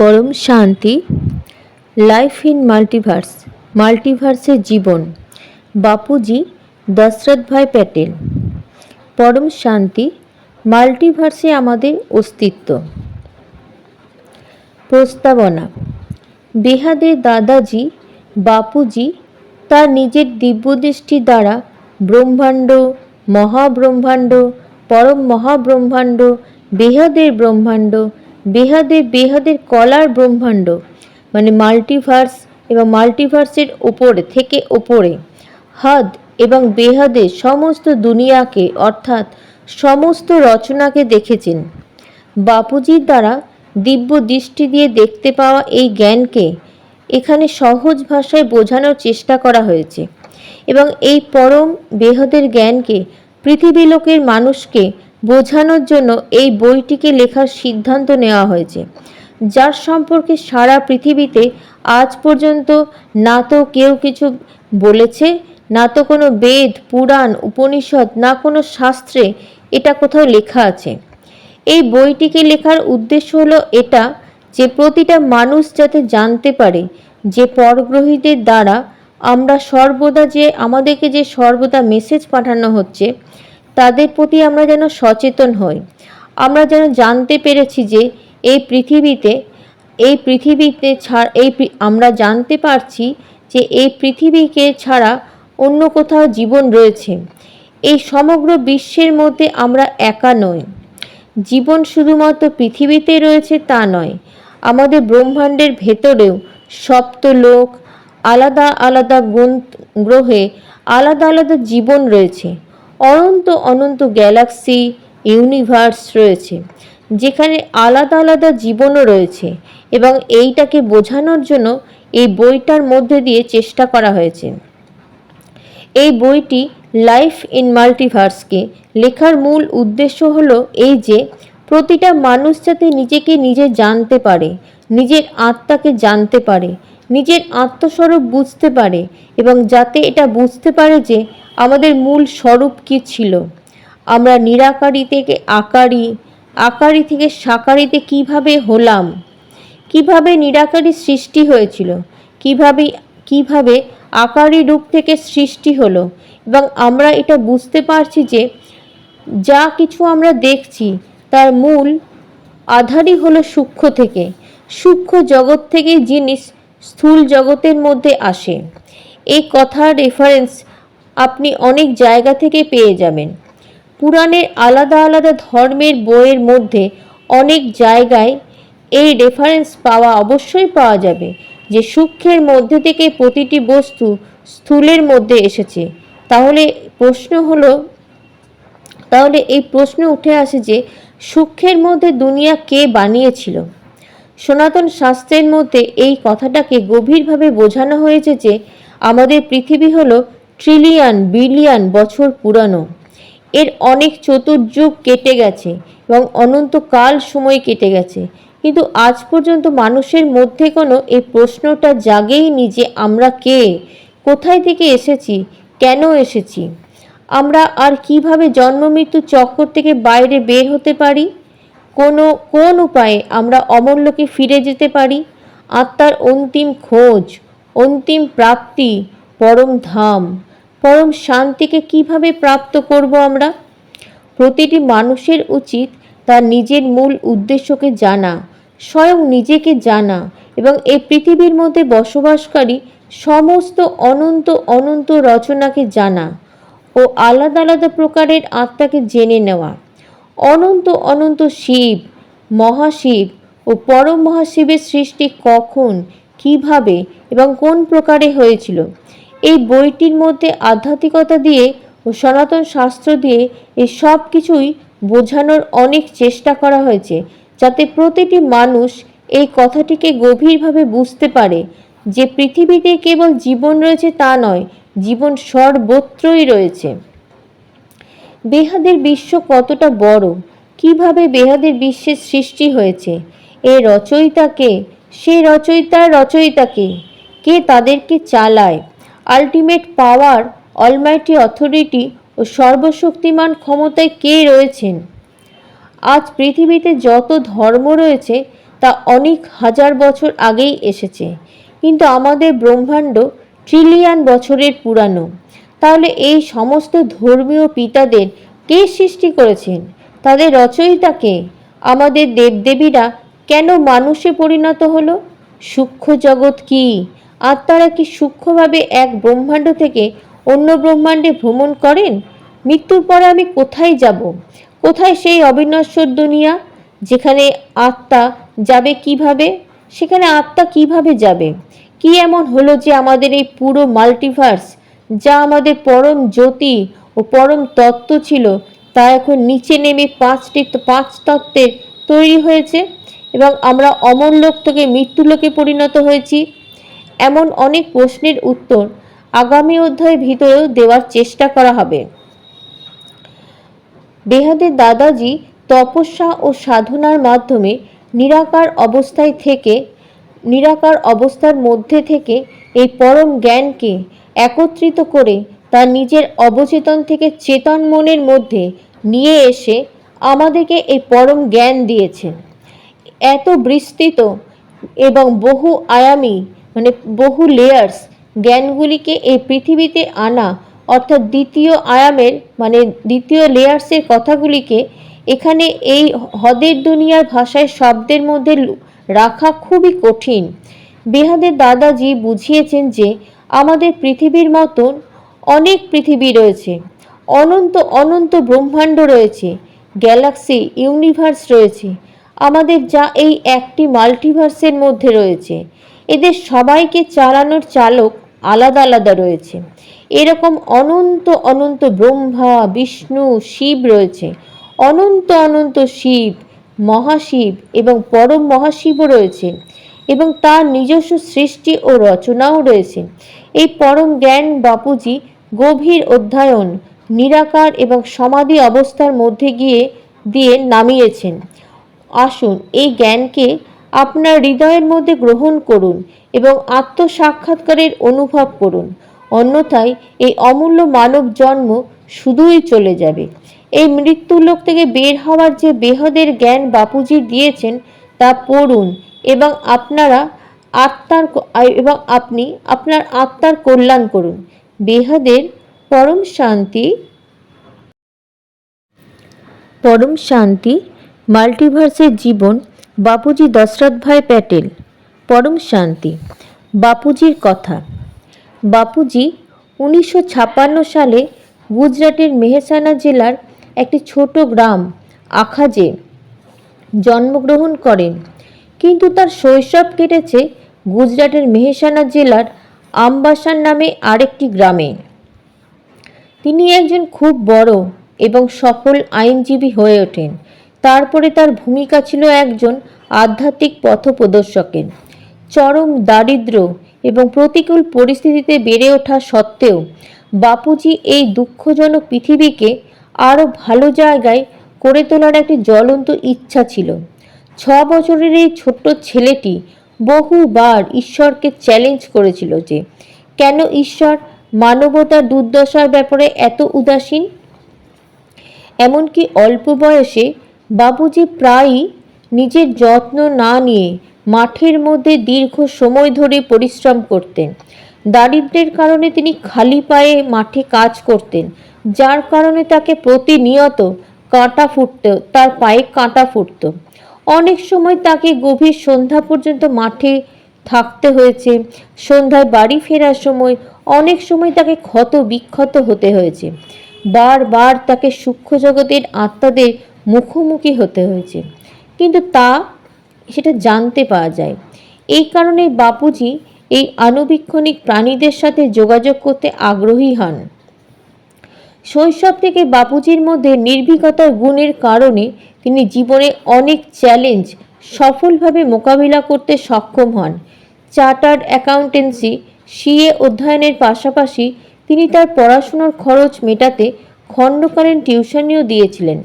পরম শান্তি life in multiverse মাল্টিভার্সের জীবন, বাপুজি দশরথ ভাই প্যাটেল। পরম শান্তি মাল্টিভার্সে আমাদের অস্তিত্ব। প্রস্তাবনা বেহাদের দাদাজি, বাপুজি তার নিজের দিব্যদৃষ্টি দ্বারা ব্রহ্মাণ্ড, মহাব্রহ্মাণ্ড, পরম মহাব্রহ্মাণ্ড, বেহাদের ব্রহ্মাণ্ড বেহাদের বেহাদের কলার ব্রহ্মাণ্ড মানে মাল্টিভার্স এবং মাল্টিভার্সের ওপরে থেকে ওপরে হদ এবং বেহাদের সমস্ত দুনিয়াকে, অর্থাৎ সমস্ত রচনাকে দেখেছেন। বাপুজির দ্বারা দিব্য দৃষ্টি দিয়ে দেখতে পাওয়া এই জ্ঞানকে এখানে সহজ ভাষায় বোঝানোর চেষ্টা করা হয়েছে। এবং এই পরম, বেহদের জ্ঞানকে পৃথিবী লোকের মানুষকে বোঝানোর জন্য এই বইটিকে লেখার সিদ্ধান্ত নেওয়া হয়েছে, যার সম্পর্কে সারা পৃথিবীতে আজ পর্যন্ত না তো কেউ কিছু বলেছে, না তো কোনো বেদ, পুরাণ, উপনিষদ, না কোনো শাস্ত্রে এটা কোথাও লেখা আছে। এই বইটিকে লেখার উদ্দেশ্য হলো এটা যে প্রতিটা মানুষ যাতে জানতে পারে যে পরগ্রহীদের দ্বারা আমরা সর্বদা যে আমাদেরকে যে সর্বদা মেসেজ পাঠানো হচ্ছে তাদের প্রতি আমরা যেন সচেতন হই। আমরা যেন জানতে পেরেছি যে এই পৃথিবীতে এই পৃথিবীতে ছাড়া, এই আমরা জানতে পারছি যে এই পৃথিবীকে ছাড়া অন্য কোথাও জীবন রয়েছে। এই সমগ্র বিশ্বের মধ্যে আমরা একা নই। জীবন শুধুমাত্র পৃথিবীতে রয়েছে তা নয়, আমাদের ব্রহ্মাণ্ডের ভেতরেও সপ্তলোক আলাদা আলাদা গ্রহে আলাদা আলাদা জীবন রয়েছে। অনন্ত অনন্ত গ্যালাক্সি ইউনিভার্স রয়েছে, যেখানে আলাদা আলাদা জীবনও রয়েছে এবং এইটাকে বোঝানোর জন্য এই বইটার মধ্যে দিয়ে চেষ্টা করা হয়েছে। এই বইটি লাইফ ইন মাল্টিভার্সকে লেখার মূল উদ্দেশ্য হলো এই যে, প্রতিটা মানুষ যাতে নিজেকে নিজে জানতে পারে, নিজের আত্মাকে জানতে পারে নিজের আত্মস্বরূপ বুঝতে পারে এবং যাতে এটা বুঝতে পারে যে আমাদের মূল স্বরূপ কী ছিল। আমরা নিরাকারী থেকে আকারী আকারী থেকে সাকারিতে কীভাবে হলাম? কীভাবে নিরাকারী সৃষ্টি হয়েছিল? কীভাবে কীভাবে আকারী রূপ থেকে সৃষ্টি হলো? এবং আমরা এটা বুঝতে পারছি যে যা কিছু আমরা দেখছি, তার মূল আধারই হলো সূক্ষ্ম থেকে। সূক্ষ্ম জগৎ থেকে জিনিস স্থূল জগতের মধ্যে আসে। এই কথার রেফারেন্স আপনি অনেক জায়গা থেকে পেয়ে যাবেন। পুরাণের আলাদা আলাদা ধর্মের বইয়ের মধ্যে অনেক জায়গায় এই রেফারেন্স পাওয়া অবশ্যই পাওয়া যাবে যে সূক্ষ্মের মধ্যে থেকে প্রতিটি বস্তু স্থূলের মধ্যে এসেছে। তাহলে প্রশ্ন হলো, তাহলে এই প্রশ্ন উঠে আসে যে সূক্ষ্মের মধ্যে দুনিয়া কে বানিয়েছিল? সনাতন শাস্ত্রের মধ্যে এই কথাটাকে গভীরভাবে বোঝানো হয়েছে যে আমাদের পৃথিবী হলো ট্রিলিয়ন বিলিয়ন বছর পুরানো। এর অনেক চতুর্যুগ কেটে গেছে এবং অনন্তকাল সময় কেটে গেছে। কিন্তু আজ পর্যন্ত মানুষের মধ্যে কোনো এই প্রশ্নটা জাগেইনি যে আমরা কে? কোথায় থেকে এসেছি? কেন এসেছি? আমরা আর কীভাবে জন্ম, মৃত্যু, চক্কর থেকে বাইরে বের হতে পারি? কোনো, কোন উপায়ে আমরা অমূল্যকে ফিরে যেতে পারি? আত্মার অন্তিম খোঁজ, অন্তিম প্রাপ্তি, পরম ধাম। পরম শান্তিকে কীভাবে প্রাপ্ত করব আমরা? প্রতিটি মানুষের উচিত তার নিজের মূল উদ্দেশ্যকে জানা, স্বয়ং নিজেকে জানা এবং এই পৃথিবীর মধ্যে বসবাসকারী সমস্ত অনন্ত অনন্ত রচনাকে জানা ও আলাদা আলাদা প্রকারের আত্মাকে জেনে নেওয়া। অনন্ত অনন্ত শিব, মহাশিব ও পরম মহাশিবের সৃষ্টি কখন, কীভাবে এবং কোন প্রকারে হয়েছিল? এই বইটির মধ্যে আধ্যাত্মিকতা দিয়ে ও সনাতন শাস্ত্র দিয়ে এই সব কিছুই বোঝানোর অনেক চেষ্টা করা হয়েছে, যাতে প্রতিটি মানুষ এই কথাটিকে গভীরভাবে বুঝতে পারে যে পৃথিবীতে কেবল জীবন রয়েছে তা নয়, জীবন সর্বত্রই রয়েছে। বেহাদের বিশ্ব কতটা বড়? কীভাবে বেহাদের বিশ্বের সৃষ্টি হয়েছে? এ রচয়িতাকে, সে রচয়িতার রচয়িতাকে কে তাদেরকে চালায়? আলটিমেট পাওয়ার অলমাইটি অথরিটি ও সর্বশক্তিমান ক্ষমতায় কে রয়েছেন? আজ পৃথিবীতে যত ধর্ম রয়েছে, তা অনেক হাজার বছর আগেই এসেছে। কিন্তু আমাদের ব্রহ্মাণ্ড ট্রিলিয়ন বছরের পুরানো। তাহলে এই সমস্ত ধর্মীয় পিতাদের কে সৃষ্টি করেছেন? তাদের রচয়িতাকে আমাদের দেবদেবীরা কেন মানুষে পরিণত হলো? সূক্ষ্ম জগৎ কি? আত্মারা কি সূক্ষ্মভাবে এক ব্রহ্মাণ্ড থেকে অন্য ব্রহ্মাণ্ডে ভ্রমণ করেন? মৃত্যুর পরে আমি কোথায় যাব? কোথায় সেই অবিনশ্বর দুনিয়া? যেখানে আত্মা যাবে কীভাবে? সেখানে আত্মা কীভাবে যাবে? কি এমন হলো যে আমাদের এই পুরো মাল্টিভার্স যা আমাদের পরম জ্যোতি ও পরম তত্ত্ব ছিল, তা এখন নিচে নেমে পাঁচটি পাঁচ তত্ত্বের তৈরি হয়েছে এবং আমরা অমর লোক থেকে মৃত্যুলোকে পরিণত হয়েছি। এমন অনেক প্রশ্নের উত্তর আগামী অধ্যায়ের ভিতরেও দেওয়ার চেষ্টা করা হবে। বেহাদের দাদাজি তপস্যা ও সাধনার মাধ্যমে নিরাকার অবস্থায় থেকে, নিরাকার অবস্থার মধ্যে থেকে এই পরম জ্ঞানকে একত্রিত করে তার নিজের অবচেতন থেকে চেতন মনের মধ্যে নিয়ে এসে আমাদেরকে এই পরম জ্ঞান দিয়েছেন। এত বিস্তৃত এবং বহু আয়ামী মানে বহু লেয়ার্স জ্ঞানগুলিকে এই পৃথিবীতে আনা, অর্থাৎ দ্বিতীয় আয়ামের মানে দ্বিতীয় লেয়ার্সের কথাগুলিকে এখানে এই হদের দুনিয়ার ভাষায় শব্দের মধ্যে রাখা খুবই কঠিন। বেহাদের দাদাজি বুঝিয়েছেন যে আমাদের পৃথিবীর মতন অনেক পৃথিবী রয়েছে। অনন্ত অনন্ত ব্রহ্মাণ্ড রয়েছে। গ্যালাক্সি ইউনিভার্স রয়েছে। আমাদের যা এই একটি মাল্টিভার্সের মধ্যে রয়েছে। এদের সবাইকে চালানোর চালক আলাদা আলাদা রয়েছে। এরকম অনন্ত অনন্ত ব্রহ্মা, বিষ্ণু, শিব রয়েছে। অনন্ত অনন্ত শিব, মহাশিব এবং পরম মহাশিবও রয়েছে। এবং তার নিজস্ব সৃষ্টি ও রচনাও রয়েছে। এই পরম জ্ঞান বাপুজি গভীর অধ্যয়ন, নিরাকার এবং সমাধি অবস্থার মধ্যে গিয়ে, দিয়ে নামিয়েছেন। আসুন এই জ্ঞানকে আপনার হৃদয়ের মধ্যে গ্রহণ করুন এবং আত্মসাক্ষাৎকারের অনুভব করুন। অন্যথায় এই অমূল্য মানব জন্ম শুধুই চলে যাবে। এই মৃত্যুলোক থেকে বের হওয়ার যে বেহদের জ্ঞান বাপুজি দিয়েছেন, তা পড়ুন এবং আপনারা আত্মার এবং আপনি আপনার আত্মার কল্যাণ করুন। বেহাদের পরম শান্তি পরম শান্তি, মাল্টিভার্সের জীবন, বাপুজি দশরথ ভাই প্যাটেল, পরম শান্তি। বাপুজির কথা। বাপুজি উনিশশো ছাপ্পান্ন সালে গুজরাটের মেহসানা জেলার একটি ছোট গ্রাম আখাজে জন্মগ্রহণ করেন। কিন্তু তার শৈশব কেটেছে গুজরাটের মেহসানা জেলার আমবাসার নামে আরেকটি গ্রামে। তিনি একজন খুব বড় এবং সফল আইনজীবী হয়ে ওঠেন। তারপরে তার ভূমিকা ছিল একজন আধ্যাত্মিক পথপ্রদর্শকের। চরম দারিদ্র্য এবং প্রতিকূল পরিস্থিতিতে বেড়ে ওঠা সত্ত্বেও বাপুজি এই দুঃখজনক পৃথিবীকে আরও ভালো জায়গায় করে তোলার একটি জ্বলন্ত ইচ্ছা ছিল। ছ বছরের এই ছোট্ট ছেলেটি বহুবার ঈশ্বরকে চ্যালেঞ্জ করেছিল যে, কেন ঈশ্বর মানবতার দুর্দশার ব্যাপারে এত উদাসীন? এমনকি অল্প বয়সে বাবুজি প্রায়ই নিজের যত্ন না নিয়ে মাঠের মধ্যে দীর্ঘ সময় ধরে পরিশ্রম করতেন। দারিদ্র্যের কারণে তিনি খালি পায়ে মাঠে কাজ করতেন, যার কারণে তাকে প্রতিনিয়ত কাঁটা ফুটত, তার পায়ে কাঁটা ফুটত। অনেক সময় তাকে গভীর সন্ধ্যা পর্যন্ত মাঠে থাকতে হয়েছে। সন্ধ্যায় বাড়ি ফেরার সময় অনেক সময় তাকে ক্ষত বিক্ষত হতে হয়েছে। বারবার তাকে সূক্ষ্ম জগতের আত্মাদের মুখোমুখি হতে হয়েছে। কিন্তু তা সেটা জানতে পাওয়া যায়। এই কারণে বাপুজি এই আনুবীক্ষণিক প্রাণীদের সাথে যোগাযোগ করতে আগ্রহী হন। শৈশব থেকে বাপুজির মধ্যে নির্ভীকতার গুণের কারণে তিনি জীবনে অনেক চ্যালেঞ্জ সফলভাবে মোকাবিলা করতে সক্ষম হন। চার্টার্ড অ্যাকাউন্টেন্সি সিএ অধ্যয়নের পাশাপাশি তিনি তার পড়াশোনার খরচ মেটাতে খণ্ডকালীন টিউশনিও দিয়েছিলেন।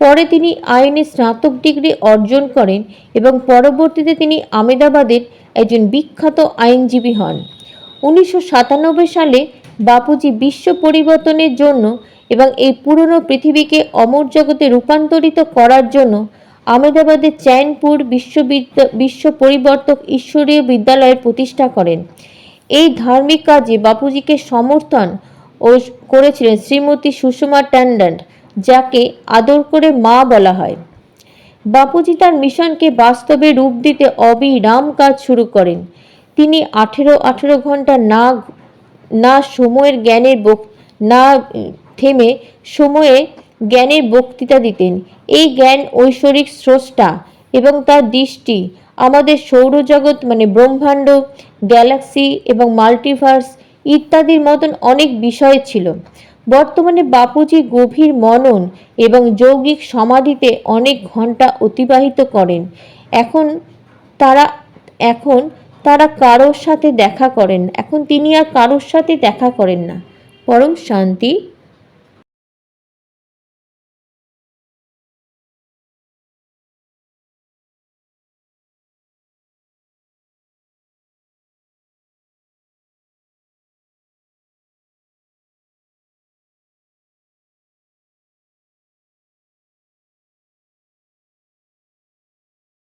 পরে তিনি আইনে স্নাতক ডিগ্রি অর্জন করেন এবং পরবর্তীতে তিনি আমেদাবাদের একজন বিখ্যাত আইনজীবী হন। উনিশশো সাতানব্বই সালে বাপুজি বিশ্ব পরিবর্তনের জন্য এবং এই পুরনো পৃথিবীকে অমর জগতে রূপান্তরিত করার জন্য আহমেদাবাদের চ্যানপুর বিশ্ববিদ্যা, বিশ্ব পরিবর্তক ঈশ্বরীয় বিদ্যালয়ের প্রতিষ্ঠা করেন। এই ধার্মিক কাজে বাপুজিকে সমর্থন ও করেছিলেন শ্রীমতী সুষমা ট্যান্ডন যাকে আদর করে মা বলা হয়। বাপুজি তার মিশনকে বাস্তবে রূপ দিতে অবিরাম কাজ শুরু করেন। তিনি আঠেরো আঠেরো ঘণ্টা না না সময়ের জ্ঞানের বক- না থেমে সময়ে জ্ঞানের বক্তৃতা দিতেন। এই জ্ঞান ঐশ্বরিক স্রষ্টা এবং তার দৃষ্টি আমাদের সৌরজগৎ মানে ব্রহ্মাণ্ড, গ্যালাক্সি এবং মাল্টিভার্স ইত্যাদির মতন অনেক বিষয় ছিল। বর্তমানে বাপুজি গভীর মনন এবং যৌগিক সমাধিতে অনেক ঘণ্টা অতিবাহিত করেন। এখন তারা, এখন তারা কারোর সাথে দেখা করেন, এখন তিনি আর কারোর সাথে দেখা করেন না। পরম শান্তি